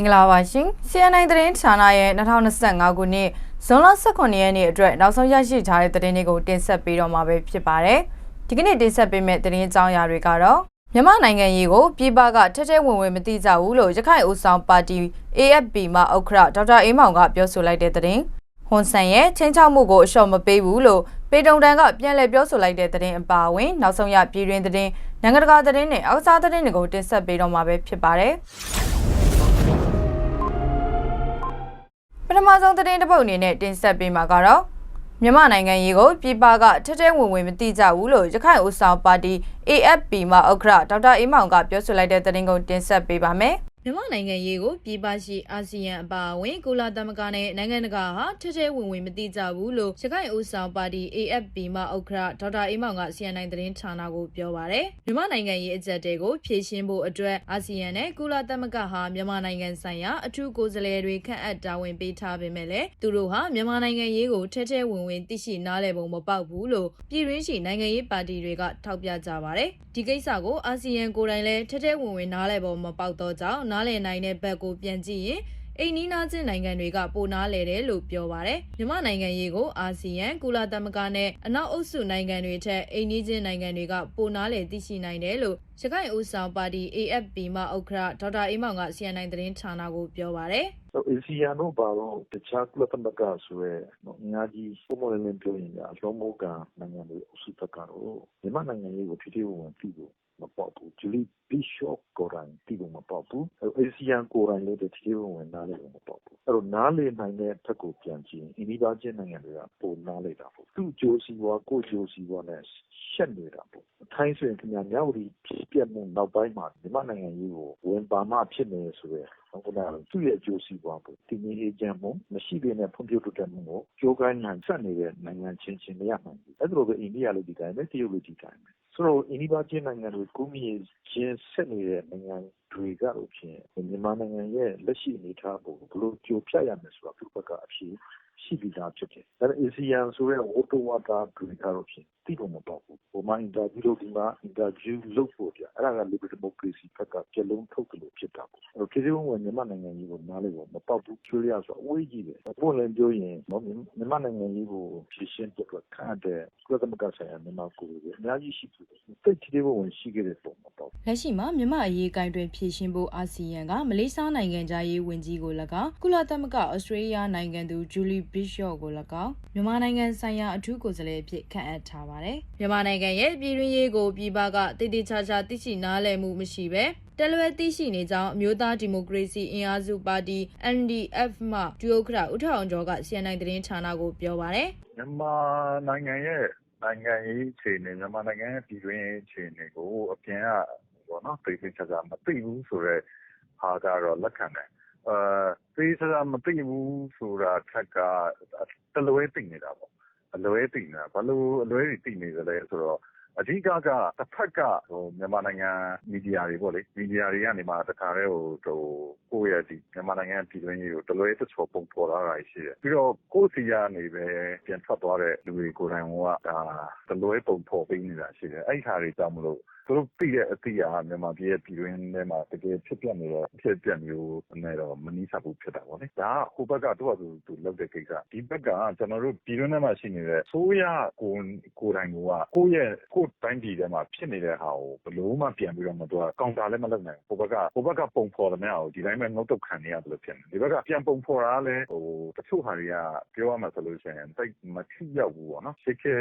င်္ဂလာပါရှင် CNN သတင်းဌာနရဲ့2025ခုနှစ်ဇွန်လ18ရက်နေ့အတွက်နောက်ဆုံးရရှိထားတဲ့သတင်းတွေကိုတင်ဆက်ပေးတော့မှာပဲဖြစ်ပါတယ်ဒီကနေ့တင်ဆက်ပေးမယ့်သတင်းအကြောင်းအရာတွေကတော့မြန်မာနိုင်ငံရေးကိုပြည်ပကထက်ထဲဝင်ဝင်မသိကြဘူးလို့ရခိုင်ဦးဆောင်ပါတီ AFP မှဥက္ကဋ္ဌဒေါက်တာအေးမောင်ကပြောဆိုလိုက်တဲ့သတင်းဟွန်ဆန်ရဲ့ချင်းချောက်မှုကိုအလျှော့မပေးဘူးလို့ပေတုံတန်ကပြန်လည်ပြောဆိုလိုက်တဲ့သတင်းအပါအဝင်နောက်ဆုံးရပြည်တွင်းသတင်းနိုင်ငံတကာသတင်းနဲ့အောက်စားသတင်းတွေကိုတင်ဆက်ပေးတော့မှာပဲဖြစ်ပါတယ် ပထမဆုံးသတင်းတစ်ပုဒ်အနေနဲ့တင်ဆက်ပေးမှာကတော့မြန်မာနိုင်ငံရေးကိုပြည်ပကထက်ထဲဝင်ဝင်မသိကြဘူးလို့ရခိုင်ဦးဆောင်ပါတီ AFP မှဥက္ကဋ္ဌဒေါက်တာအေးမောင်ကပြောဆိုလိုက်တဲ့သတင်းကိုတင်ဆက်ပေးပါမယ်။ မြန်မာနိုင်ငံရေးကိုပြည်ပရှိအာဆီယံအပါအဝင်ကုလသမဂ္ဂနဲ့နိုင်ငံတကာဟာထက်ထဲဝင်ဝင်မသိကြဘူးလို့ရခိုင်ဦးဆောင်ပါတီ AFP မှဥက္ကဋ္ဌဒေါက်တာအေးမောင်က CNN သတင်းဌာနကိုပြောပါရယ်။မြန်မာနိုင်ငံရေးအကြက်တွေကိုဖြည့်ရှင်းဖို့အတွက်အာဆီယံနဲ့ကုလသမဂ္ဂဟာမြန်မာနိုင်ငံဆိုင်ရာအထူးကိုယ်စားလှယ်တွေခန့်အပ်တာဝန်ပေးထားပေမဲ့လည်းသူတို့ဟာမြန်မာနိုင်ငံရေးကိုထက်ထဲဝင်ဝင်သိရှိနားလည်ပုံမပေါက်ဘူးလို့ပြည်ရင်းရှိနိုင်ငံရေးပါတီတွေကထောက်ပြကြပါတယ်။ဒီကိစ္စကိုအာဆီယံကိုယ်တိုင်လည်းထက်ထဲဝင်ဝင်နားလည်ပုံမပေါက်တော့ကြောင်းနားလည်နိုင်တဲ့ဘက်ကိုပြန်ကြည့်ရင်အိန္ဒိနာချင်းနိုင်ငံတွေကပိုနားလဲတယ်လို့ပြောပါရယ်မြန်မာနိုင်ငံရေးကိုအာဆီယံကုလသမဂ္ဂနဲ့အနောက်အုပ်စုနိုင်ငံတွေထက်အိန္ဒိချင်းနိုင်ငံတွေကပိုနားလဲသိရှိနိုင်တယ်လို့ရခိုင်ဦးဆောင်ပါတီ AFP မှဥက္ကဋ္ဌဒေါက်တာအေးမောင်က CNN သတင်းဌာနကိုပြောပါရယ်ဆိုအစီယံတို့ပါတော့တခြားကုလသမဂ္ဂဆိုရဲအများကြီးပုံမှန်လည်းပြောရင်အလုံးမောကနိုင်ငံတွေအစုတက်ကတော့မြန်မာနိုင်ငံရေးကိုထိထိဝင်ဝင်ပြီးလို့ မပေါ့ဘူး ဂျူလီဘီရှော့ကိုရိုင်းပြီးလို့မပေါ့ဘူးအစီယံကိုရိုင်းလည်းထိထိဝင်ဝင် နားလည်လို့မပေါ့ဘူး အဲ့တော့ နားလည်နိုင်တဲ့ဘက်ကို ပြန်ကြည့်အင်းဒီပါချင်းနိုင်ငံတွေက ပိုနားလည်တာပေါ့ သူ့ဂျိုးစီဝါကိုဂျိုးစီဝါနဲ့ရှက်နေတာပေါ့ ထိုင်းဆိုရင်ခင်ဗျာမြောက်ဒီဖြစ်ပြမှုနောက်ပိုင်းမှာ မြန်မာနိုင်ငံရေးကို ဝင်ပါမှဖြစ်နေဆိုရဲဟုတ်ကဲ့ သူ့ရဲ့အကျိုးစီးပွားကိုတည်ငြိမ်အေးချမ်းမှု မရှိသေးတဲ့ ဖွံ့ဖြိုးတိုးတက်မှုကို ကြိုးကိုင်းနိုင်ဆက်နေတဲ့ နိုင်ငံချင်းချင်း မရနိုင်ဘူး အဲ့ဒါလိုပဲ အိန္ဒိယလည်း ဒီတိုင်းပဲ တရုတ်လည်း ဒီတိုင်းပဲ ဆိုတော့ အိန္ဒိယချင်းနိုင်ငံတွေကိုမြည်ချင်းဆက်နေတဲ့နိုင်ငံတွေကတော့ဖြင့် မြန်မာနိုင်ငံရဲ့လက်ရှိအနေအထားကို ဘယ်လိုကြိုးဖြတ်ရမလဲဆိုတာ သူ့ဘက်က အဖြစ်ရှိပြီးသားဖြစ်တယ်။ဒါပေမဲ့ ASEAN ဆိုတဲ့ဝတ္တဝါဒတွေကတော့ဖြင့် တိတော့မပေါ့ဘူး။ဟိုမှာ interview လုပ်ဒီမှာ interview လုပ်ဖို့ပြအဲ့ဒါက liberal democracy ဘက်ကပြလုံးထုတ်တယ်လို့ဖြစ်တာပေါ့။အဲ့တော့ပြည်သူ့ဝင်မြန်မာနိုင်ငံကြီးကိုနားလေပေါ့မပေါက်ဘူး။ကျွေးရဆိုအဝေးကြီးပဲ။ဘုံလည်းပြောရင်နော်မြန်မာနိုင်ငံကြီးကိုဖြည့်ရှင်းတဲ့အတွက်ခန့်တဲ့ကုလသမဂ္ဂဆိုင်ရာမြန်မာကိုယ်ကြီးအများကြီးရှိပြီ။တိတ်တိတ်ဝင်ရှိခဲ့တဲ့ပုံမပေါ့လက်ရှိမှာမြန်မာအရေးကိုင်တွင်ဖြည့်ရှင်းဖို့အာဆီယံကမလေးရှားနိုင်ငံသားရေးဝန်ကြီးကို၎င်းကုလသမဂ္ဂဩစတြေးလျနိုင်ငံသူဂျူလီဘီရှော့ကို၎င်းမြန်မာနိုင်ငံဆိုင်ရာအထူးကိုယ်စားလှယ်အဖြစ်ခန့်အပ်ထားပါတယ်မြန်မာနိုင်ငံရဲ့ပြည်တွင်းရေးကိုပြည်ပကတည်တည်ချာချာသိရှိနားလည်မှုမရှိပဲတလွဲသိရှိနေကြောင်းအမျိုးသားဒီမိုကရေစီအင်အားစုပါတီ NDF မှဒူအိုခရဦးထောင်ကျော်က CNN သတင်းဌာနကိုပြောပါတယ်မြန်မာနိုင်ငံရဲ့နိုင်ငံရေးအခြေအနေမြန်မာနိုင်ငံရဲ့ပြည်တွင်းရေးအခြေအနေကိုအပြင်ကပေါ့နော်သိသိချာချာမသိဘူးဆိုတော့ဟာကတော့လက်ခံတယ်အဲသိချာချာမသိဘူးဆိုတာထက်ကတလွဲသိနေတာပေါ့ အလွဲသိနေတာဘာလို့အလွဲတွေသိနေကြလဲဆိုတော့အဓိကကတစ်ဖက်ကဟိုမြန်မာနိုင်ငံမီဒီယာတွေပေါ့လေမီဒီယာတွေကနေမှတခါတည်းဟိုဟိုကိုယ့်ရဲ့ဒီမြန်မာနိုင်ငံပြည်တွင်းရေးကိုတလွဲတချော်ပုံပေါ်လာတာရှိတယ်ပြီးတော့ကိုယ့်စီကနေပဲပြန်ထွက်သွားတဲ့လူတွေကိုယ်တိုင်ကဒါတလွဲပုံပေါ်ပေးနေတာရှိတယ်အဲ့ဒီဟာတွေကြောင့်မလို့ သူတို့သိတဲ့အသည့်အဟာမြန်မာပြည်ရဲ့ပြည်တွင်းထဲမှာတကယ်ဖြစ်ပြနေတော့ဖြစ်ပြမျိုးနဲ့တော့မနီးစပ်ဘူးဖြစ်တာပေါ့လေဒါကဟိုဘက်ကသူ့ဟာသူသူလုပ်တဲ့ကိစ္စဒီဘက်ကကျွန်တော်တို့ပြည်တွင်းထဲမှာရှိနေတဲ့ဆိုးရကိုကိုယ်တိုင်ကကိုယ့်ရဲ့ကိုယ်တိုင်းပြည်ထဲမှာဖြစ်နေတဲ့ဟာကိုဘလို့မှပြန်ပြီးတော့မတော့ကောင်တာလည်းမလုပ်နိုင်ဘူးဟိုဘက်ကဟိုဘက်ကပုံဖော်တယ်များကိုဒီတိုင်းပဲငုတ်တုတ်ခံနေရတယ်လို့ဖြစ်နေဒီဘက်ကပြန်ပုံဖော်တာလည်းဟိုတချို့ဟာတွေကပြောရမှာဆိုလို့ရှိရင်တိတ်မထိရောက်ဘူးပေါ့နော်ရှစ်ခေ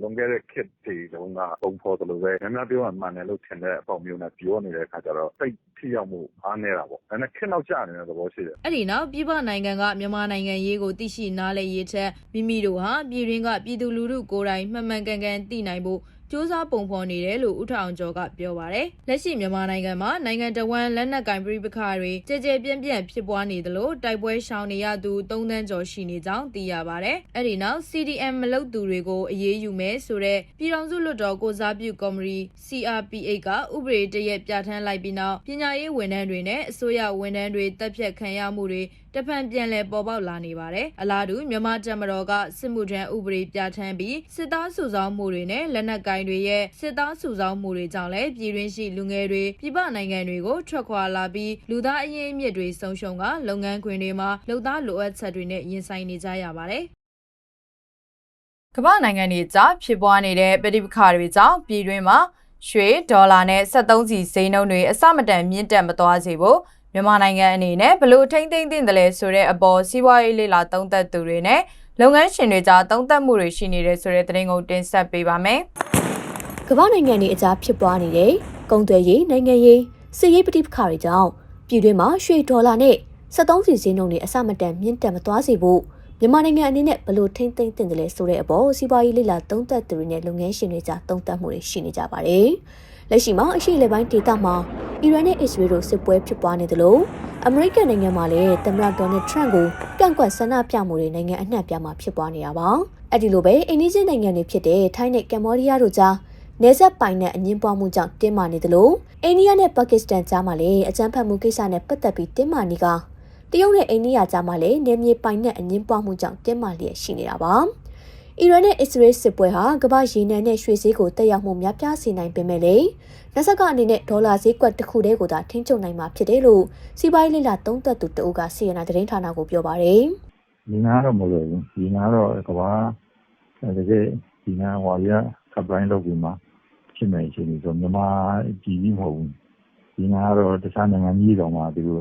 လွန်ခဲ့တဲ့ခေတ်တွေတုန်းကပုံဖော်တယ်လို့ပဲများများပြောရမှန်တယ်လို့ထင်တဲ့အပေါက်မျိုးနဲ့ပြောနေတဲ့အခါကျတော့တိတ်ထိရောက်မှုအားနည်းတာပေါ့ဒါနဲ့ခေတ်နောက်ကျနေတဲ့သဘောရှိတယ်အဲ့ဒီနောက်ပြည်ပနိုင်ငံကမြန်မာနိုင်ငံရေးကိုသိရှိနားလည်ရေးချက်မိမိတို့ဟာပြည်တွင်းကပြည်သူလူထုကိုယ်တိုင်မှန်မှန်ကန်ကန်သိနိုင်ဖို့ စ조사ပုံဖော်နေတယ်လို့ဦးထောင်ကျော်ကပြောပါရယ်လက်ရှိမြန်မာနိုင်ငံမှာနိုင်ငံတော်ဝန်လက်နက်ကင်ပြည်ပခါတွေကြဲကြဲပြန့်ပြန့်ဖြစ်ပွားနေသလိုတိုက်ပွဲရှောင်နေရသူ3သန်းကျော်ရှိနေကြောင်းသိရပါရယ်အဲ့ဒီနောက် CDM မလုပ်သူတွေကိုအရေးယူမယ်ဆိုတဲ့ပြည်ထောင်စုလွှတ်တော်ကိုစားပြုကော်မတီ CRPH ကဥပဒေတရက်ပြဋ္ဌာန်းလိုက်ပြီးနောက်ပညာရေးဝန်ထမ်းတွေနဲ့အစိုးရဝန်ထမ်းတွေတပ်ဖြတ်ခံရမှုတွေတဖန်ပြန်လည်ပေါ်ပေါက်လာနေပါတယ်။အလားတူမြန်မာတပ်မတော်ကစစ်မှုထမ်းဥပဒေပြဋ္ဌာန်းပြီးစစ်သားစုဆောင်းမှုတွေနဲ့လက်နက်ကိုင်တွေရဲ့စစ်သားစုဆောင်းမှုတွေကြောင့်လည်းပြည်တွင်းရှိလူငယ်တွေပြည်ပနိုင်ငံတွေကိုထွက်ခွာလာပြီးလူသားအရင်းအမြစ်တွေဆုံးရှုံးကလုပ်ငန်းခွင်တွေမှာလုံသားလိုအပ်ချက်တွေနဲ့ရင်ဆိုင်နေကြရပါတယ်။ကမ္ဘာနိုင်ငံတွေကြားဖြစ်ပွားနေတဲ့ပဋိပက္ခတွေကြောင့်ပြည်တွင်းမှာရွှေဒေါ်လာနဲ့73စီဈေးနှုန်းတွေအစမတန်မြင့်တက်မသွားစေဖို့ မြန်မာနိုင်ငံအနေနဲ့ဘလို့ထိမ့်သိမ့်တင်တယ်လဲဆိုတဲ့အပေါ်စီးပွားရေးလေးလာသုံးသပ်သူတွေနဲ့လုပ်ငန်းရှင်တွေကြားသုံးသပ်မှုတွေရှိနေတဲ့ဆိုတဲ့သတင်းကိုတင်ဆက်ပေးပါမယ်။ကမ္ဘာနိုင်ငံတွေအကြားဖြစ်ပွားနေတဲ့ကုန်သွယ်ရေးနိုင်ငံရေးစစ်ရေးပဋိပက္ခတွေကြောင့်ပြည်တွင်းမှာရွှေဒေါ်လာနဲ့73စီဈေးနှုန်းတွေအဆမတန်မြင့်တက်မသွားစေဖို့မြန်မာနိုင်ငံအနေနဲ့ဘယ်လိုထိမ့်သိမ့်တင်တယ်လဲဆိုတဲ့အပေါ်စီးပွားရေးလိလာသုံးသပ်သူတွေနဲ့လုပ်ငန်းရှင်တွေကြားသုံးသပ်မှုတွေရှိနေကြပါတယ်။ လက်ရှိမှာအရှိလေပိုင်းဒေသမှာအီရန်နဲ့အစ္စရေးတို့စစ်ပွဲဖြစ်ပွားနေသလိုအမေရိကန်နိုင်ငံမှာလည်းသမ္မတဒေါ်နယ်ထရန့်ကိုကန့်ကွက်ဆန္ဒပြမှုတွေနိုင်ငံအနှံ့ပြားမှာဖြစ်ပွားနေတာပါ။အဲ့ဒီလိုပဲအိန္ဒိယနိုင်ငံတွေဖြစ်တဲ့ထိုင်းနဲ့ကမ္ဘောဒီးယားတို့ကြားနေဆက်ပိုင်နဲ့အငင်းပွားမှုကြောင့်တင်းမာနေသလိုအိန္ဒိယနဲ့ပါကစ္စတန်ကြားမှာလည်းအကြမ်းဖက်မှုကိစ္စနဲ့ပတ်သက်ပြီးတင်းမာနေကတရုတ်နဲ့အိန္ဒိယကြားမှာလည်းနေမြေပိုင်နဲ့အငင်းပွားမှုကြောင့်တင်းမာလျက်ရှိနေတာပါ အီရန်နဲ့အစ္စရေးစစ်ပွဲဟာကမ္ဘာရေနံနဲ့ရွှေဈေးကိုတက်ရောက်မှုများပြားစေနိုင်ပေမဲ့လည်းလက်ဆက်ကအနေနဲ့ဒေါ်လာဈေးကွက်တစ်ခုတည်းကိုသာထိန်းချုပ်နိုင်မှာဖြစ်တယ်လို့စီးပွားရေးလိလာသုံးသပ်သူတအုပ်ကစီရနာသတင်းဌာနကိုပြောပါတယ်ဒီနားတော့မလို့ဘူးဒီနားတော့ကဘာတကယ်ဒီနားဟောရ supply လုပ်ပြီးမှဖြစ်မယ်ရှင်ဆိုမြန်မာပြည်ကြီးမဟုတ်ဘူးဒီနားတော့တခြားနိုင်ငံကြီးတော်မှာဒီလို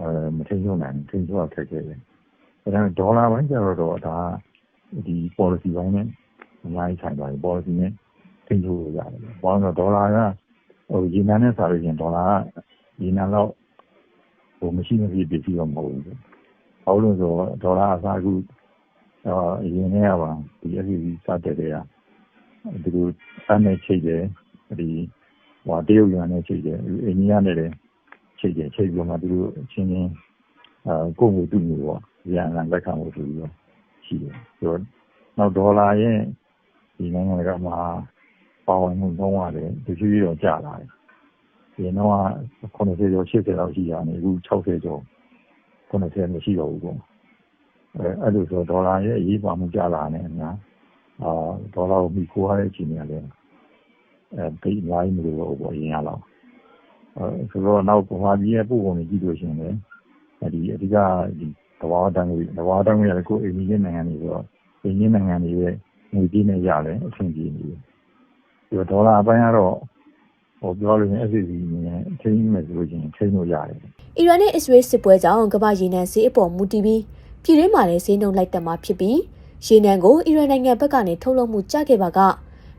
အဲမထိန်ချုပ်နိုင်ထိန်ချုပ်ခက်ခဲတယ်အဲဒါဒေါ်လာပိုင်းကျတော့ဒါ ဒီ policy ပိုင်းနဲ့အများကြီးဆိုင်သွားပြီ policy နဲ့ထိန်ချုပ်လို့ရတယ်ဘာလို့ဒေါ်လာကဟိုရေနံနဲ့စာလို့ရှင်ဒေါ်လာကရေနံတော့ဟိုမရှိမဖြစ်ပစ္စည်းတော့မဟုတ်ဘူးဘာလို့လဲဆိုတော့ဒေါ်လာအစားအခုအော်အရင်ကပါဒီ SCB စတဲ့တဲ့ကဒီလိုစမ်းနေချိတ်တယ်ဒီဟိုတရုတ်ရန်နဲ့ချိတ်တယ်အိန္ဒိယနဲ့လည်းချိတ်တယ်ချိတ်ပြီးမှဒီလိုချင်းချင်းအာကိုယ်ကိုတူမျိုးပေါ့ရန်ရန်လက်ခံလို့ဆိုပြီးတော့ ရှိတယ်ဆိုတော့နောက်ဒေါ်လာရဲ့ဒီနိုင်ငံကမှာပါဝင်မှုနှုန်းရတယ်ဒီလိုကြီးတော့ကျလာတယ်ဒီတော့90ကျော်80လောက်ရှိတာနေအခု60ကျော်90မရှိတော့ဘူးပေါ့အဲအဲ့လိုဆိုဒေါ်လာရဲ့အရေးပါမှုကျလာနေတယ်အာဒေါ်လာကိုမိခိုးရတဲ့ချိန်တွေကလည်းအဲတိတ်အများကြီးမလိုတော့ဘူးပေါ့အရင်ကတော့အဲဆိုတော့နောက်ဗမာပြည်ရဲ့ပုံပုံကြီးကြည့်လို့ရှိရင်လည်းဒီအဓိကဒီ တဘာဝတန်းကြီးတဘာဝတန်းကြီးလည်းကိုယ်အိမ်ကြီးနိုင်ငံတွေဆိုတော့အိမ်ကြီးနိုင်ငံတွေရဲ့ငွေကြေးနဲ့ရတယ်အဆင်ပြေနေတယ်ဒီဒေါ်လာအပိုင်းကတော့ဟိုပြောလို့ရင် SCB နဲ့ချိန်မယ်ဆိုလို့ရှိရင်ချိန်လို့ရတယ်အီရန်နဲ့အစ္စရေးစစ်ပွဲကြောင့်ကမ္ဘာရေနံဈေးအပေါ်မူတည်ပြီးပြည်တွင်းမှာလည်းဈေးနှုန်းလိုက်တက်မှာဖြစ်ပြီးရေနံကိုအီရန်နိုင်ငံဘက်ကနေထုတ်လုပ်မှုကြခဲ့ပါက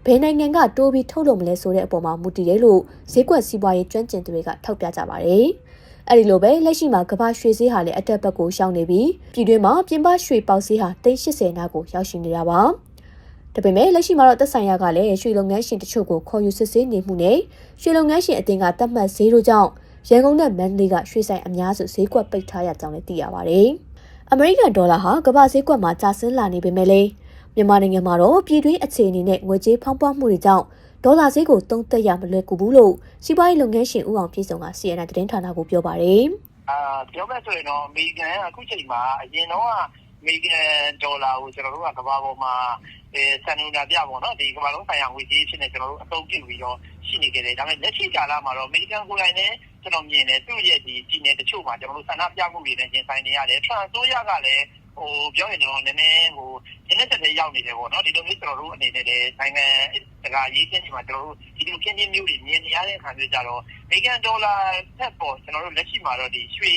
ဘယ်နိုင်ငံကတိုးပြီးထုတ်လုပ်မလဲဆိုတဲ့အပေါ်မှာမူတည်တယ်လို့ဈေးကွက်စီးပွားရေးကျွမ်းကျင်သူတွေကထောက်ပြကြပါတယ်။ အဲဒီလိုပဲလက်ရှိမှာကမ္ဘာရွှေဈေးဟာလည်းအတက်ဘက်ကိုရှောင်နေပြီးပြည်တွင်းမှာပြင်ပရွှေပေါက်ဈေးဟာ380နာကိုရောက်ရှိနေတာပါ။ဒါပေမဲ့လက်ရှိမှာတော့သက်ဆိုင်ရာကလည်းရွှေလုပ်ငန်းရှင်တချို့ကိုခေါ်ယူစစ်ဆေးနေမှုနဲ့ရွှေလုပ်ငန်းရှင်အသင်းကတတ်မှတ်ဈေးတို့ကြောင့်ရန်ကုန်နဲ့မန္တလေးကရွှေဆိုင်အများစုဈေးကွက်ပိတ်ထားရကြောင်းလည်းသိရပါတယ်။အမေရိကန်ဒေါ်လာဟာကမ္ဘာဈေးကွက်မှာကျဆင်းလာနေပေမဲ့လည်းမြန်မာနိုင်ငံမှာတော့ပြည်တွင်းအခြေအနေနဲ့ငွေကြေးဖောင်းပွားမှုတွေကြောင့် ဒေါ်လာဈေးကိုသုံးသက်ရမလွယ်ကူဘူးလို့စီးပွားရေးလုပ်ငန်းရှင်ဦးအောင်ပြည်စုံက CNN သတင်းဌာနကိုပြောပါတယ်အာပြောမယ်ဆိုရင်တော့အမေရိကန်ကအခုချိန်မှာအရင်တော့ကအမေရိကန်ဒေါ်လာကိုကျွန်တော်တို့ကကမ္ဘာပေါ်မှာအဲစံနူနာပြပေါ့နော်ဒီကမ္ဘာလုံးဆိုင်ရာငွေကြေးဖြစ်နေကျွန်တော်တို့အသုံးပြုပြီးတော့ရှိနေကြတယ်ဒါပေမဲ့လက်ရှိကာလမှာတော့အမေရိကန်ကိုယ်တိုင်လည်းကျွန်တော်မြင်တယ်သူ့ရဲ့ဒီပြည်နယ်တချို့မှာကျွန်တော်တို့ဆန္ဒပြမှုတွေနဲ့ရင်ဆိုင်နေရတယ်ထရန်ဆိုရကလည်းဟိုပြောရင်တော့နည်းနည်းဟိုဒီနေ့တက်တဲ့ရောက်နေတယ်ပေါ့နော်ဒီလိုမျိုးကျွန်တော်တို့အနေနဲ့လည်းနိုင်ငံ တကာရေးချင်းဒီမှာ ကျွန်တော်တို့ ဒီလိုခင်းချင်းမျိုးတွေ မြင်နေရတဲ့အခါမျိုးကြတော့ အမေရိကန်ဒေါ်လာထက်ပေါ့ကျွန်တော်တို့လက်ရှိမှာတော့ဒီရွှေ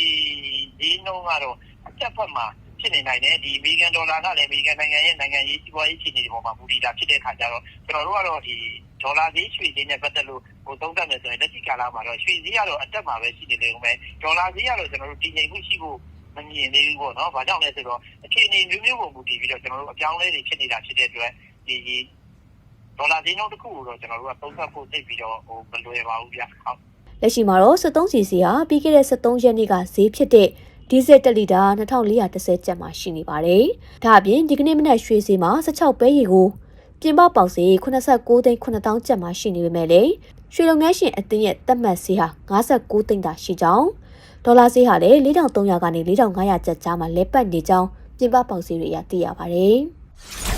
ဈေးနှုန်းကတော့ အတက်ဖက်မှာ ဖြစ်နေနိုင်တယ်ဒီအမေရိကန်ဒေါ်လာကလည်း အမေရိကန်နိုင်ငံရဲ့ နိုင်ငံရေး စီးပွားရေး အခြေအနေတွေပေါ်မှာ မူတည်တာ ဖြစ်တဲ့အခါကျတော့ ကျွန်တော်တို့ကတော့ဒီဒေါ်လာဈေး ရွှေဈေးနဲ့ ပတ်သက်လို့ဟိုသုံးသပ်မယ်ဆိုရင် လက်ရှိကာလမှာတော့ ရွှေဈေးကတော့ အတက်မှာပဲ ရှိနေတယ်ဦးမယ် ဒေါ်လာဈေးကတော့ကျွန်တော်တို့တည်ငြိမ်မှုရှိဖို့ မမြင်သေးဘူးပေါ့နော်။ဘာကြောင့်လဲဆိုတော့ အခြေအနေမျိုးမျိုးပုံမူတည်ပြီးတော့ကျွန်တော်တို့အပြောင်းလဲတွေ ဖြစ်နေတာ ဖြစ်တဲ့အတွက် ဒီဒေါ်လာဈေးနှုန်းတစ်ခုကိုတော့ကျွန်တော်တို့ကသုံးသပ်ဖို့သိပြီးတော့ဟိုမလွယ်ပါဘူးဗျာ။ဟုတ်လက်ရှိမှာတော့73စီစီဟာပြီးခဲ့တဲ့73ရက်နေ့ကဈေးဖြစ်တဲ့ဒီဇယ်1လီတာ2410ကျပ်မှာရှိနေပါတယ်။ဒါအပြင်ဒီကနေ့မနက်ရွှေဈေးမှာ16ပဲရီကိုပြင်ပပေါက်ဈေး89သိန်း9000ကျပ်မှာရှိနေပေမဲ့လေရွှေလုပ်ငန်းရှင်အသင်းရဲ့တက်မှတ်ဈေးဟာ59သိန်းသာရှိကြောင်းဒေါ်လာဈေးဟာလည်း4300ကနေ4500ကျပ်ကြားမှာလဲပတ်နေကြောင်းပြင်ပပေါက်ဈေးတွေအရသိရပါတယ်။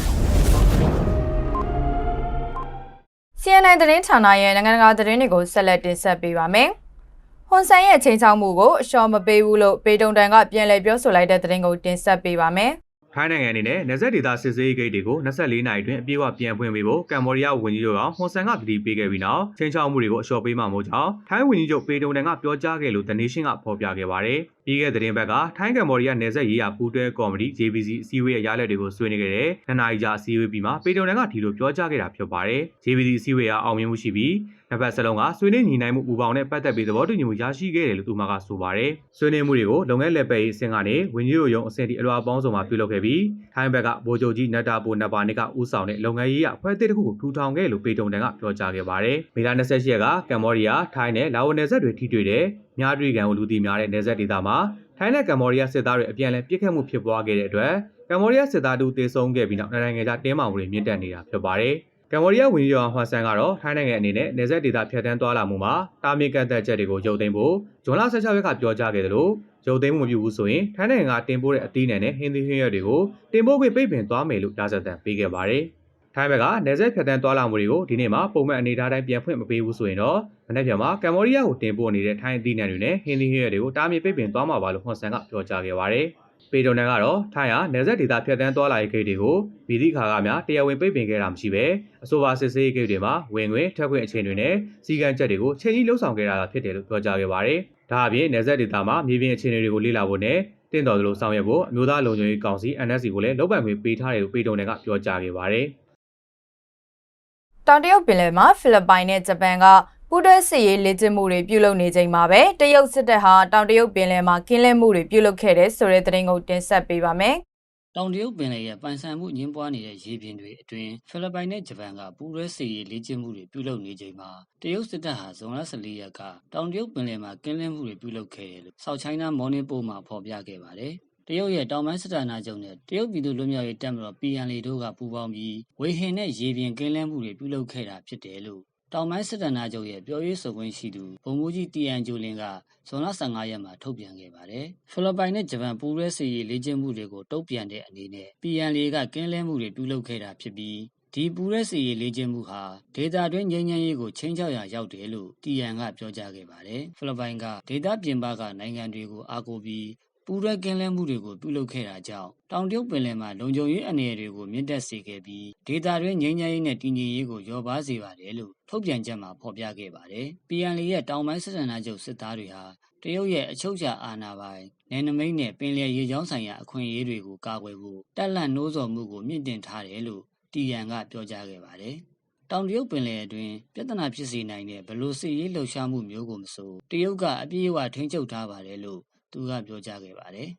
CNN သတင်းဌာနရဲ့နိုင်ငံတကာသတင်းတွေကိုဆက်လက်တင်ဆက်ပေးပါမယ်။ဟွန်ဆန်ရဲ့ချိန်ချောက်မှုကိုအလျှော်မပေးဘူးလို့ပေတုံတန်ကပြန်လည်ပြောဆိုလိုက်တဲ့သတင်းကိုတင်ဆက်ပေးပါမယ်။ ထိုင်းနိုင်ငံအနေနဲ့နယ်စပ်ဒေသစစ်ဆေးရေးဂိတ်တွေကို24နာရီအတွင်းအပြည့်အဝပြန်ဖွင့်ပေးဖို့ကမ္ဘောဒီးယားဝန်ကြီးချုပ်ကဟွန်ဆန်ကတတိပေးခဲ့ပြီးနောက်ချင်းချောက်မှုတွေကိုအလျှော့ပေးမှာမဟုတ်ကြောင်းထိုင်းဝန်ကြီးချုပ်ပေတုံတန်ကပြောကြားခဲ့လို့ The Nation ကဖော်ပြခဲ့ပါတယ်။ပြီးခဲ့တဲ့သတင်းဘက်ကထိုင်းကမ္ဘောဒီးယားနယ်စပ်ရေးရာပူးတွဲကော်မတီ JBC အစည်းအဝေးရဲ့ရလဒ်တွေကိုဆွေးနွေးခဲ့တဲ့နှစ်နာရီကြာအစည်းအဝေးပြီးမှပေတုံတန်ကဒီလိုပြောကြားခဲ့တာဖြစ်ပါတယ်။ JBC အစည်းအဝေးကအောင်မြင်မှုရှိပြီး နှစ်ဖက်စလုံးကဆွေးနွေးညီနိုင်မှုပူပေါင်းနဲ့ပတ်သက်ပြီးသဘောတူညီမှုရရှိခဲ့တယ်လို့သူမှကဆိုပါတယ်။ဆွေးနွေးမှုတွေကိုလုပ်ငန်းလက်ပံရေးအဆင့်ကနေဝန်ကြီးတို့ရုံးအဆင့်ထိအလွှာပေါင်းစုံမှာပြုလုပ်ခဲ့ပြီးထိုင်းဘက်ကဗိုလ်ချုပ်ကြီးနတ်တာပိုနပါနစ်ကဦးဆောင်တဲ့လုပ်ငန်းရေးရအဖွဲ့အသစ်တစ်ခုကိုထူထောင်ခဲ့လို့ပေတုံတန်ကပြောကြားခဲ့ပါတယ်။မေလ28ရက်ကကမ္ဘောဒီးယားထိုင်းနဲ့လာအိုနယ်စပ်တွေထိတွေ့တဲ့မြားတွေကန်ကိုလူသိများတဲ့နယ်စပ်ဒေသမှာထိုင်းနဲ့ကမ္ဘောဒီးယားစစ်သားတွေအပြန်အလှန်ပစ်ခတ်မှုဖြစ်ပွားခဲ့တဲ့အတွက်ကမ္ဘောဒီးယားစစ်သားတူတေဆုံးခဲ့ပြီးနောက်နိုင်ငံခြားတင်းမာမှုတွေမြင့်တက်နေတာဖြစ်ပါတယ်။ ကမ္ဘောဒီးယားဝန်ကြီးချုပ်ဟွန်ဆန်ကတော့ထိုင်းနိုင်ငံအနေနဲ့နယ်စပ်ဒေသဖြတ်တန်းသွားလာမှုမှာတာမင်ကန့်သက်ချက်တွေကိုရုပ်သိမ်းဖို့ဇွန်လ16ရက်ကပြောကြားခဲ့တယ်လို့ရုပ်သိမ်းမှုမပြုဘူးဆိုရင်ထိုင်းနိုင်ငံကတင်ပို့တဲ့အသီးနှံနဲ့ဟင်းသီးဟင်းရွက်တွေကိုတင်ပို့ခွင့်ပိတ်ပင်သွားမယ်လို့ကြားစက်တံပေးခဲ့ပါတယ်။ထိုင်းဘက်ကနယ်စပ်ဖြတ်တန်းသွားလာမှုတွေကိုဒီနေ့မှာပုံမှန်အနေအထားတိုင်းပြန်ဖွင့်မပေးဘူးဆိုရင်တော့မနေ့ပြန်မှာကမ္ဘောဒီးယားကိုတင်ပို့နေတဲ့ထိုင်းအသီးနှံတွေနဲ့ဟင်းသီးဟင်းရွက်တွေကိုတာမင်ပိတ်ပင်သွားမှာပါလို့ဟွန်ဆန်ကပြောကြားခဲ့ပါတယ်။ ပေဒိုနန်ကတော့ထိုင်းဟာနယ်စပ်ဒေသဖြတ်တန်းသွားလာရေးဂိတ်တွေကိုပြည်သည့်ခါကများတရားဝင်ပိတ်ပင်ခဲ့တာမရှိဘဲအဆိုပါစစ်ဆေးရေးဂိတ်တွေမှာဝင်ငွေထက်ခွင့်အခြေတွေနဲ့စီကံချက်တွေကိုချိန်ကြီးလှုပ်ဆောင်ခဲ့တာဖြစ်တယ်လို့ပြောကြားခဲ့ပါတယ်။ဒါအပြင်နယ်စပ်ဒေသမှာမြေပြင်အခြေအနေတွေကိုလေ့လာဖို့နဲ့တင့်တော်သလိုဆောင်ရွက်ဖို့အမျိုးသားလုံခြုံရေးကောင်စီ NSC ကိုလည်းလုပ်ပိုင်ခွင့်ပေးထားတယ်လို့ပေဒိုနန်ကပြောကြားခဲ့ပါတယ်။တောင်တရုတ်ပင်လယ်မှာဖိလစ်ပိုင်နဲ့ဂျပန်ကပူး တွဲစစ်ရေးလေ့ကျင့်မှုတွေပြုလုပ်နေချိန်မှာပဲတရုတ်စစ်တပ်ဟာတောင်တရုတ်ပင်လယ်မှာကင်းလဲမှုတွေပြုလုပ်ခဲ့တဲ့ဆိုတဲ့သတင်းကိုတင်ဆက်ပေးပါမယ်။တောင်တရုတ်ပင်လယ်ရဲ့ပိုင်ဆိုင်မှုညှင်းပွားနေတဲ့ရေပြင်တွေအတွင်းဖိလစ်ပိုင်နဲ့ဂျပန်ကပူးတွဲစစ်ရေးလေ့ကျင့်မှုတွေပြုလုပ်နေချိန်မှာတရုတ်စစ်တပ်ဟာဇွန်လ14ရက်ကတောင်တရုတ်ပင်လယ်မှာကင်းလင်းမှုတွေပြုလုပ်ခဲ့တယ်လို့ South China Morning Post မှာဖော်ပြခဲ့ပါတယ်။တရုတ်ရဲ့တောင်ပိုင်းစစ်တပ်နာချုပ်နဲ့တရုတ်ပြည်သူ့လွတ်မြောက်ရေးတပ်မတော် PNL တို့ကပူးပေါင်းပြီးဝေဟင်နဲ့ရေပြင်ကင်းလင်းမှုတွေပြုလုပ်ခဲ့တာဖြစ်တယ်လို့ တောင်ပိုင်းစစ်တပ်နာချုပ်ရဲ့ပြောရေးဆိုခွင့်ရှိသူဗိုလ်မှူးကြီးတီအန်ဂျိုလင်ကဇွန်လ15ရက်မှာထုတ်ပြန်ခဲ့ပါတယ်။ဖိလစ်ပိုင်နဲ့ဂျပန်ပူးတွဲစစ်ရေးလေ့ကျင့်မှုတွေကိုတုံ့ပြန်တဲ့အနေနဲ့ PNL ကကင်းလဲမှုတွေပြုလုပ်ခဲ့တာဖြစ်ပြီးဒီပူရဲစီရေးလေ့ကျင့်မှုဟာဒေတာတွင်းငြိမ်းချမ်းရေးကိုချင်းချောက်ရာရောက်တယ်လို့တီယန်ကပြောကြားခဲ့ပါတယ်။ဖိလစ်ပိုင်ကဒေတာပြင်ပကနိုင်ငံတွေကိုအားကိုးပြီး ပူရဲကင်းလဲမှုတွေကိုပြုလုပ်ခဲ့တာကြောင့်တောင်တရုတ်ပင်လယ်မှာလုံခြုံရေးအနေအထားတွေကိုမြင့်တက်စေခဲ့ပြီးဒေတာတွင်းငြိမ်းချမ်းရေးနဲ့တည်ငြိမ်ရေးကိုလျော့ပါစေပါတယ်လို့ထုတ်ပြန်ချက်မှာဖော်ပြခဲ့ပါတယ်။ PNL ရဲ့တောင်ပိုင်းစစ်တပ်နာချုပ်စစ်သားတွေဟာတရုတ်ရဲ့အချုပ်အခြာအာဏာပိုင်နယ်နိမိတ်နဲ့ပင်လယ်ရေကြောင်းဆိုင်ရာအခွင့်အရေးတွေကိုကာကွယ်ဖို့တက်လန့်နှိုးဆော်မှုကိုမြင့်တင်ထားတယ်လို့တီယန်ကပြောကြားခဲ့ပါတယ်။တောင်တရုတ်ပင်လယ်အတွင်းပြဿနာဖြစ်စေနိုင်တဲ့ဘလို့စစ်ရေးလှုပ်ရှားမှုမျိုးကိုမဆိုတရုတ်ကအပြည့်အဝထိန်းချုပ်ထားပါတယ်လို့ သူကပြောကြားခဲ့ပါတယ်။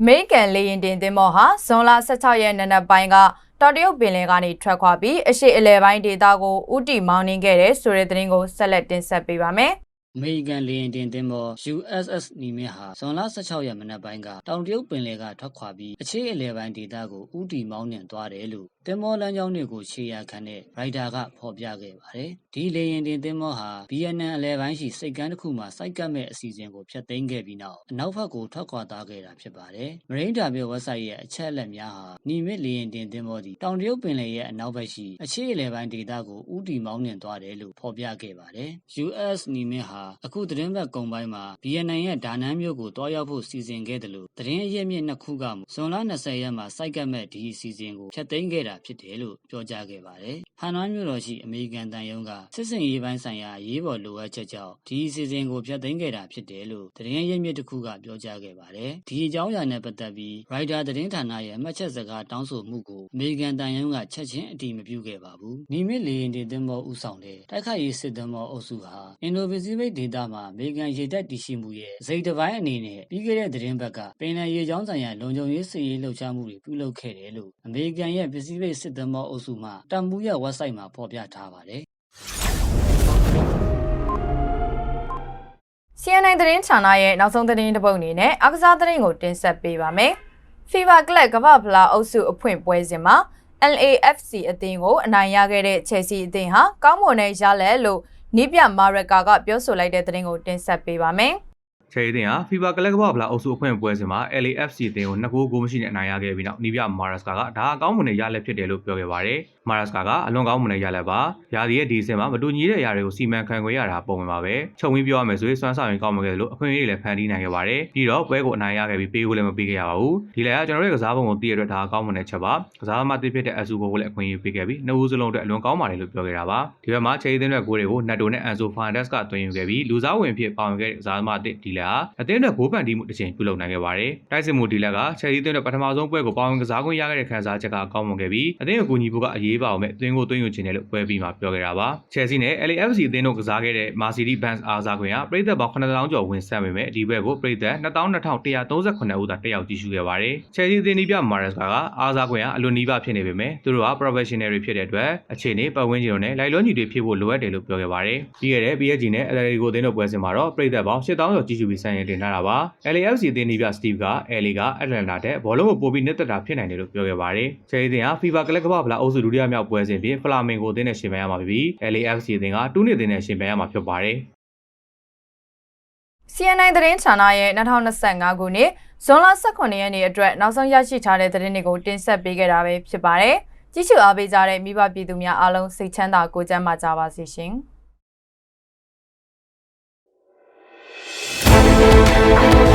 အမေရိကန်လေယာဉ်တင်သင်္ဘောဟာဇွန်လ16ရက်နေ့နက်ပိုင်းကတောင်တရုတ်ပင်လယ်ကနေထွက်ခွာပြီးအရှေ့အလယ်ပိုင်းဒေသကိုဥတီမောင်းနှင်ခဲ့တဲ့ဆိုတဲ့သတင်းကိုဆက်လက်တင်ဆက်ပေးပါမယ်။အမေရိကန်လေယာဉ်တင်သင်္ဘော USS နီမစ်ဟာဇွန်လ16ရက်မနက်ပိုင်းကတောင်တရုတ်ပင်လယ်ကထွက်ခွာပြီးအခြေအလယ်ပိုင်းဒေသကိုဥတီမောင်းနှင်သွားတယ်လို့ သင်္ဘောလမ်းကြောင်းတွေကိုခြေရာခံတဲ့ရိုက်တာကဖော်ပြခဲ့ပါတယ်။ဒီလေယာဉ်တင်သင်္ဘောဟာဗီယက်နမ်အလယ်ပိုင်းရှိစိတ်ကမ်းတစ်ခုမှာစိုက်ကပ်မဲ့အစီအစဉ်ကိုဖျက်သိမ်းခဲ့ပြီးနောက်အနောက်ဘက်ကိုထွက်ခွာသွားခဲ့တာဖြစ်ပါတယ်။မရင်းတာဘီဝက်ဆိုက်ရဲ့အချက်အလက်များဟာနီမစ်လေယာဉ်တင်သင်္ဘောသည်တောင်တရုတ်ပင်လယ်ရဲ့အနောက်ဘက်ရှိအခြေအလယ်ပိုင်းဒေသကိုဥတီမောင်းနှင်သွားတယ်လို့ဖော်ပြခဲ့ပါတယ်။ US နီမစ်ဟာအခုသတင်းပတ်ကုံပိုင်းမှာဗီယက်နမ်ရဲ့ဒါနန်မြို့ကိုတွားရောက်ဖို့စီစဉ်ခဲ့တယ်လို့သတင်းအရင်းမြစ်နှစ်ခုကဇွန်လ20ရက်မှာစိုက်ကပ်မဲ့ဒီအစီအစဉ်ကိုဖျက်သိမ်းခဲ့တာဖြစ်တယ်လို့ပြောကြားခဲ့ပါတယ်။ဟန်နွိုင်းမြို့တော်ရှိအမေရိကန်တန်ယုံကစစ်စင်ရေးပိုင်းဆိုင်ရာအရေးပေါ်လိုအပ်ချက်ကြောင့်ဒီအစီအစဉ်ကိုဖျက်သိမ်းခဲ့တာဖြစ်တယ်လို့သတင်းရင်းမြစ်တစ်ခုကပြောကြားခဲ့ပါတယ်။ဒီအကြောင်းအရာနဲ့ပတ်သက်ပြီးရိုက်တာသတင်းဌာနရဲ့မှတ်ချက်စကားတောင်းဆိုမှုကိုအမေရိကန်တန်ယုံကချက်ချင်းအတည်မပြုခဲ့ပါဘူး။နီမစ်လေရင်တင်သင်္ဘောဦးဆောင်တဲ့တိုက်ခိုက်ရေးစစ်သင်္ဘောအုပ်စုဟာအင်ဒိုပစိဖိတ်ဒေသမှာအမေရိကန်ရေတပ်တည်ရှိမှုရဲ့အစိတ်တစ်ပိုင်းအနေနဲ့ပြီးခဲ့တဲ့သတင်းပတ်ကပင်လယ်ရေကြောင်းဆိုင်ရာလုံခြုံရေးစစ်ရေးလှုပ်ရှားမှုတွေပြုလုပ်ခဲ့တယ်လို့အမေရိကန်ရဲ့ပစိဖိတ်စစ်သင်္ဘောအုပ်စုမှတပ်မှုရဲ့ website မှာဖော်ပြထားပါတယ်။ CNN သတင်းဌာနရဲ့နောက်ဆုံးသတင်းတစ်ပုဒ်အနေနဲ့အကစားသတင်းကိုတင်ဆက်ပေးပါမယ်။ FIFA Club ကမ္ဘာဖလားအုပ်စုအဖွင့်ပွဲစဉ်မှာ LAFC အသင်းကိုအနိုင်ရခဲ့တဲ့ Chelsea အသင်းဟာကောင်းမွန်တဲ့ရလဒ်လို့နီးပြမာရကာကပြောဆိုလိုက်တဲ့သတင်းကိုတင်ဆက်ပေးပါမယ်။ ချယ်ရီတင်ဟာ FIFA ကလပ်ကမ္ဘာဖလားအုပ်စုအခွင့်ပွဲစဉ်မှာ LAFC အသင်းကို2ဂိုးဂိုးမရှိနဲ့အနိုင်ရခဲ့ပြီးနောက်နီးပြမာရက်စကာကဒါအကောင်းမွန်တဲ့ရလက်ဖြစ်တယ်လို့ပြောခဲ့ပါတယ်။ မာရက်စကာကအလွန်ကောင်းမွန်တဲ့ရလက်ပါ။ရာသီရဲ့ဒီအဆင့်မှာမတူညီတဲ့အရာတွေကိုစီမံခန့်ခွဲရတာပုံမှန်ပါပဲ။ချုပ်ဝင်းပြောရမယ်ဆိုရင်စွမ်းဆောင်ရင်ကောင်းမွန်ခဲ့တယ်လို့အခွင့်အရေးတွေလည်းဖန်တီးနိုင်ခဲ့ပါတယ်။ပြီးတော့ပွဲကိုအနိုင်ရခဲ့ပြီးပေးကိုလည်းမပေးခဲ့ရပါဘူး။ဒီလက်ကကျွန်တော်တို့ရဲ့ကစားပုံကိုသိရတဲ့ဒါအကောင်းမွန်တဲ့ချက်ပါ။ကစားသမားတစ်ဖြစ်တဲ့အဆူကိုလည်းအခွင့်အရေးပေးခဲ့ပြီးနှစ်ဦးစလုံးအတွက်အလွန်ကောင်းပါတယ်လို့ပြောခဲ့တာပါ။ဒီဘက်မှာချယ်ရီတင်တဲ့ဂိုးတွေကိုနက်တိုနဲ့အန်ဆိုဖာန်ဒက်စ်ကသွင်းယူခဲ့ပြီးလူစားဝင်ဖြစ်ပါဝင်ခဲ့တဲ့ကစားသမားတစ်ဒီလက်ဟာအသင်းအတွက်ဂိုးပန်တီးမှုတစ်ချိန်ပြုလုပ်နိုင်ခဲ့ပါတယ်။တိုက်စစ်မှုဒီလက်ကချယ်ရီတင်တဲ့ပထမဆုံးပွဲကိုပါဝင်ကစားခွင့်ရခဲ့တဲ့ခံစားချက်ကကောင်းမွန်ခဲ့ပြီးအသင်းကိုကူညီဖို့ကအရေးပါအောင်မဲ့အသင်းကိုသွင်းယူခြင်းနဲ့လို့ပွဲပြီးမှပြောခဲ့တာပါ။ချယ်ဆီနဲ့ LAFC အသင်းတို့ကစားခဲ့တဲ့ Mercedes Benz အားစားခွင့်ကပြည်သက်ပေါင်း9000ကျော်ဝင်ဆက်ပေမဲ့ဒီဘက်ကိုပြည်သက်22,138ဦးသာတက်ရောက်ကြည့်ရှုခဲ့ပါတယ်။ချယ်ဆီအသင်းဒီပြမာရက်စကာကအားစားခွင့်ကအလွန်နီးပါးဖြစ်နေပေမဲ့သူတို့က professional တွေဖြစ်တဲ့အတွက်အခြေအနေပတ်ဝန်းကျင်တို့နဲ့လိုက်လွန်ညီတွေဖြစ်ဖို့လိုအပ်တယ်လို့ပြောခဲ့ပါတယ်။ပြီးခဲ့တဲ့ PSG နဲ့ Atletico အသင်းတို့ပွဲစဉ်မှာတော့ပြည်သက်ပေါင်း8000ကျော်ကြည့်ရှုပြီးဆိုင်ရင်တင်ထားတာပါ။ LAFC အသင်းဒီပြ Steve က LA က Atlanta တဲ့ဘောလုံးကိုပိုပြီးနှစ်သက်တာဖြစ်နိုင်တယ်လို့ပြောခဲ့ပါတယ်။ချယ်ဆီအသင်းဟာ FIFA ကလပ်ကမ္ဘာဖလားအုပ်စုဒုတိယတိယမြောက်ပွဲစဉ်ဖြစ်ဖလာမင်ဂိုအသင်းနဲ့ရှင်ပြိုင်ရမှာဖြစ်ပြီး LAFC အသင်းကတူးနစ်အသင်းနဲ့ရှင်ပြိုင်ရမှာဖြစ်ပါတယ်။ CNI သတင်းဌာနရဲ့2025ခုနှစ်ဇွန်လ18ရက်နေ့အတွက်နောက်ဆုံးရရှိထားတဲ့သတင်းတွေကိုတင်ဆက်ပေးခဲ့တာပဲဖြစ်ပါတယ်။ကြည့်ရှုအားပေးကြတဲ့မိဘပြည်သူများအားလုံးစိတ်ချမ်းသာကိုယ်ကျန်းမာကြပါစေရှင်။